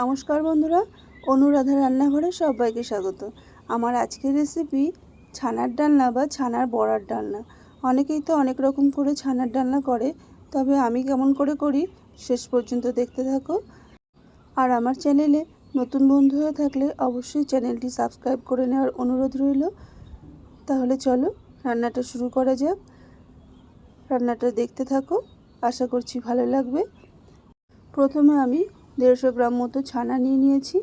নমস্কার বন্ধুরা, অনুরাধা রান্নাঘরে সবাইকে স্বাগত। আমার আজকের রেসিপি ছানার ডালনা বা ছানার বড়ার ডালনা। অনেকেই তো অনেক রকম করে ছানার ডালনা করে, তবে আমি কেমন করে করি শেষ পর্যন্ত দেখতে থাকো। আর আমার চ্যানেলে নতুন বন্ধু হয়ে থাকলে অবশ্যই চ্যানেলটি সাবস্ক্রাইব করে নেওয়ার অনুরোধ রইল। তাহলে চলো রান্নাটা শুরু করা যাক। রান্নাটা দেখতে থাকো, আশা করছি ভালো লাগবে। প্রথমে আমি দেড়শো গ্রাম মতো ছানা নিয়ে নিয়েছি।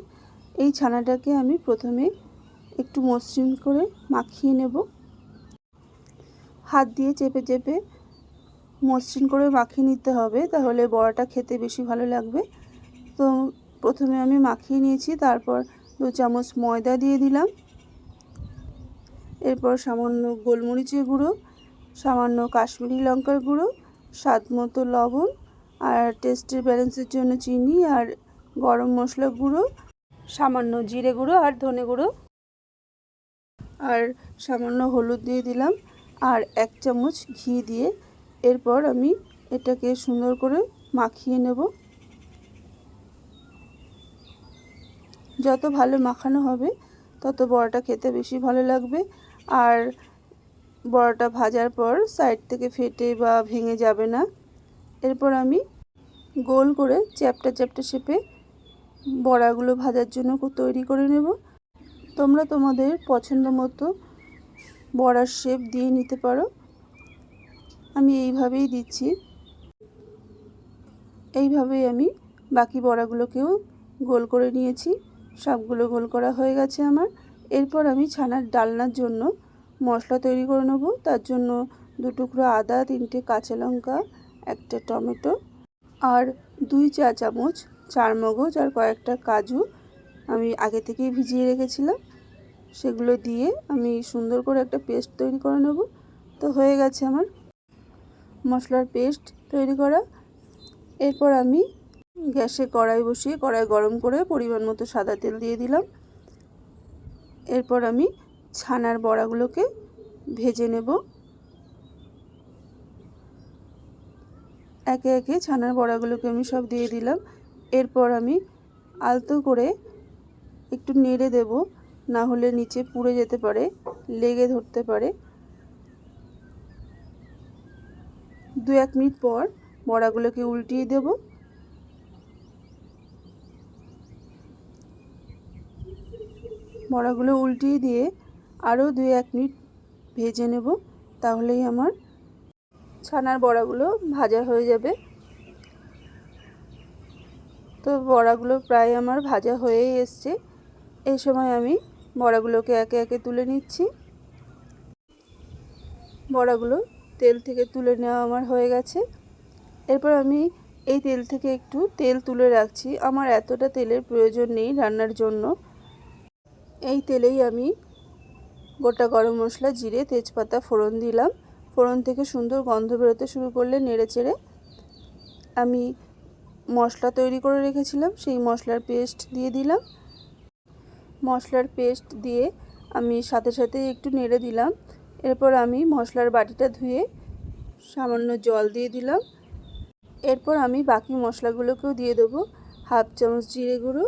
এই ছানাটাকে আমি প্রথমে একটু মসৃণ করে মাখিয়ে নেব। হাত দিয়ে চেপে চেপে মসৃণ করে মাখিয়ে নিতে হবে, তাহলে বড়াটা খেতে বেশি ভালো লাগবে। তো প্রথমে আমি মাখিয়ে নিয়েছি, তারপর দু চামচ ময়দা দিয়ে দিলাম। এরপর সামান্য গোলমরিচের গুঁড়ো, সামান্য কাশ্মীরি লঙ্কার গুঁড়ো, স্বাদ মতো লবণ আর টেস্টের ব্যালেন্সের জন্য চিনি আর গরম মশলা গুঁড়ো, সামান্য জিরে গুঁড়ো আর ধনে গুঁড়ো। আর সামান্য হলুদ দিয়ে দিলাম আর এক চামচ ঘি দিয়ে। এরপর আমি এটাকে সুন্দর করে মাখিয়ে নেব। যত ভালো মাখানো হবে, তত বড়াটা খেতে বেশি ভালো লাগবে। আর বড়াটা ভাজার পর সাইড থেকে ফেটে বা ভেঙে যাবে না। এরপর আমি গোল করে চ্যাপটা চ্যাপটা শেপে বড়াগুলো ভাজার জন্য তৈরি করে নেব। তোমরা তোমাদের পছন্দ মতো বড়ার শেপ দিয়ে নিতে পারো। আমি এইভাবেই দিচ্ছি। এইভাবেই আমি বাকি বড়াগুলোকেও গোল করে নিয়েছি। সবগুলো গোল করা হয়ে গেছে আমার। এরপর আমি ছানার ডালনার জন্য মশলা তৈরি করে নেব। তার জন্য দু টুকরো আদা, তিনটে কাঁচা লঙ্কা একটা টমেটো আর দুই চা চামচ, চার মগজ আর কয়েকটা কাজু আমি আগে থেকেই ভিজিয়ে রেখেছিলাম। সেগুলো দিয়ে আমি সুন্দর করে একটা পেস্ট তৈরি করে নেব। তো হয়ে গেছে আমার মশলার পেস্ট তৈরি করা। এরপর আমি গ্যাসে কড়াই বসিয়ে কড়াই গরম করে পরিমাণ মতো সাদা তেল দিয়ে দিলাম। এরপর আমি ছানার বড়াগুলোকে ভেজে নেব। একে একে ছানার বড়াগুলোকে আমি সব দিয়ে দিলাম। এরপর আমি আলতো করে একটু নেড়ে দেব, না হলে নিচে পুড়ে যেতে পারে, লেগে ধরতে পারে। দু এক মিনিট পর বড়াগুলোকে উল্টিয়ে দেব। বড়াগুলো উল্টিয়ে দিয়ে আরও দুই এক মিনিট ভেজে নেব, তাহলেই আমার ছানার বড়াগুলো ভাজা হয়ে যাবে। তো বড়াগুলো প্রায় আমার ভাজা হয়েই এসছে। এই সময় আমি বড়াগুলোকে একে একে তুলে নিচ্ছি। বড়াগুলো তেল থেকে তুলে নেওয়া আমার হয়ে গেছে। এরপর আমি এই তেল থেকে একটু তেল তুলে রাখছি। আমার এতটা তেলের প্রয়োজন নেই রান্নার জন্য। এই তেলেই আমি গোটা গরম মশলা, জিরে, তেজপাতা, ফোড়ন দিলাম। ফোড়ন থেকে সুন্দর গন্ধ বেরোতে শুরু করলে নেড়ে চেড়ে আমি মশলা তৈরি করে রেখেছিলাম, সেই মশলার পেস্ট দিয়ে দিলাম। মশলার পেস্ট দিয়ে আমি সাথে সাথে একটু নেড়ে দিলাম। এরপর আমি মশলার বাটিটা ধুয়ে সামান্য জল দিয়ে দিলাম। এরপর আমি বাকি মশলাগুলোকেও দিয়ে দেবো। হাফ চামচ জিরে গুঁড়ো,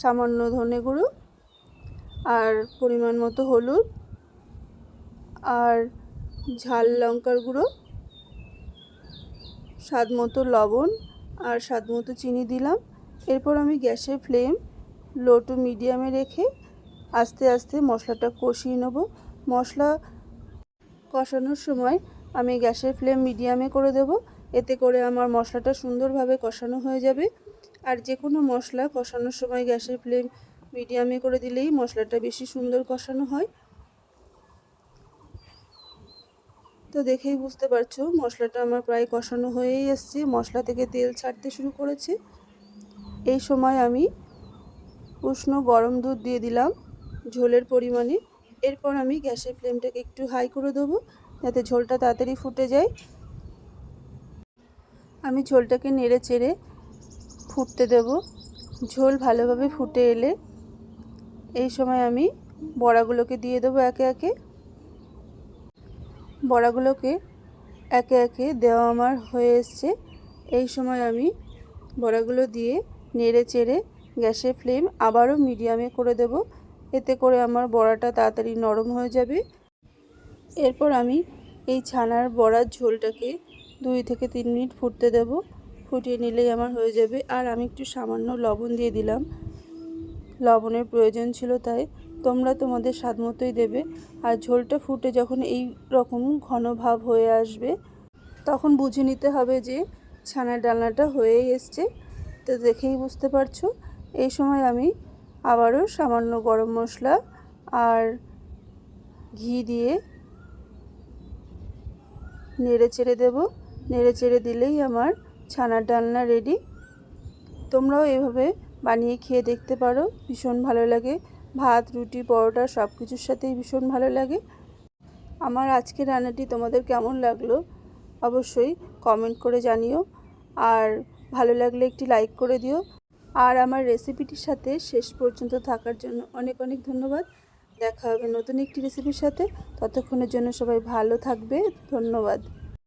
সামান্য ধনে গুঁড়ো, আর পরিমাণ মতো হলুদ, আর ঝাল লঙ্কার গুঁড়ো, স্বাদ মতো লবণ আর স্বাদ মতো চিনি দিলাম। এরপর আমি গ্যাসের ফ্লেম লো টু মিডিয়ামে রেখে আস্তে আস্তে মশলাটা কষিয়ে নেব। মশলা কষানোর সময় আমি গ্যাসের ফ্লেম মিডিয়ামে করে দেব। এতে করে আমার মশলাটা সুন্দরভাবে কষানো হয়ে যাবে। আর যে কোনো মশলা কষানোর সময় গ্যাসের ফ্লেম মিডিয়ামে করে দিলেই মশলাটা বেশি সুন্দর কষানো হয়। তো দেখেই বুঝতে পারছ, মশলাটা আমার প্রায় কষানো হয়েই এসছে। মশলা থেকে তেল ছাড়তে শুরু করেছে। এই সময় আমি উষ্ণ গরম দুধ দিয়ে দিলাম ঝোলের পরিমাণে। এরপর আমি গ্যাসের ফ্লেমটাকে একটু হাই করে দেবো, যাতে ঝোলটা তাড়াতাড়ি ফুটে যায়। আমি ঝোলটাকে নেড়ে চেড়ে ফুটতে দেব। ঝোল ভালোভাবে ফুটে এলে এই সময় আমি বড়াগুলোকে দিয়ে দেবো একে একে। বড়াগুলোকে একে একে দেওয়া আমার হয়ে এসছে। এই সময় আমি বড়াগুলো দিয়ে নেড়ে চেড়ে গ্যাসের ফ্লেম আবারও মিডিয়ামে করে দেব। এতে করে আমার বড়াটা তাড়াতাড়ি নরম হয়ে যাবে। এরপর আমি এই ছানার বড়ার ঝোলটাকে দুই থেকে তিন মিনিট ফুটতে দেব। ফুটিয়ে নিলেই আমার হয়ে যাবে। আর আমি একটু সামান্য লবণ দিয়ে দিলাম। লবণের প্রয়োজন ছিল তাই তোমরা তোমাদের স্বাদ মতোই দেবে। আর ঝোলটা ফুটে যখন এই রকম ঘন ভাব হয়ে আসবে, তখন বুঝে নিতে হবে যে ছানার ডালনাটা হয়েই এসছে। তো দেখেই বুঝতে পারছ, এই সময় আমি আবারও সামান্য গরম মশলা আর ঘি দিয়ে নেড়ে চেড়ে দেবো। নেড়ে চেড়ে দিলেই আমার ছানার ডালনা রেডি তোমরাও এভাবে বানিয়ে খেয়ে দেখতে পারো, ভীষণ ভালো লাগে। ভাত, রুটি, পরোটা সব কিছুর সাথেই ভীষণ ভালো লাগে। আমার আজকের রান্নাটি তোমাদের কেমন লাগল অবশ্যই কমেন্ট করে জানিও। আর ভালো লাগলে একটি লাইক করে দিও। আর আমার রেসিপিটির সাথে শেষ পর্যন্ত থাকার জন্য অনেক অনেক ধন্যবাদ। দেখা হবে নতুন একটি রেসিপির সাথে। ততক্ষণের জন্য সবাই ভালো থাকবে। ধন্যবাদ।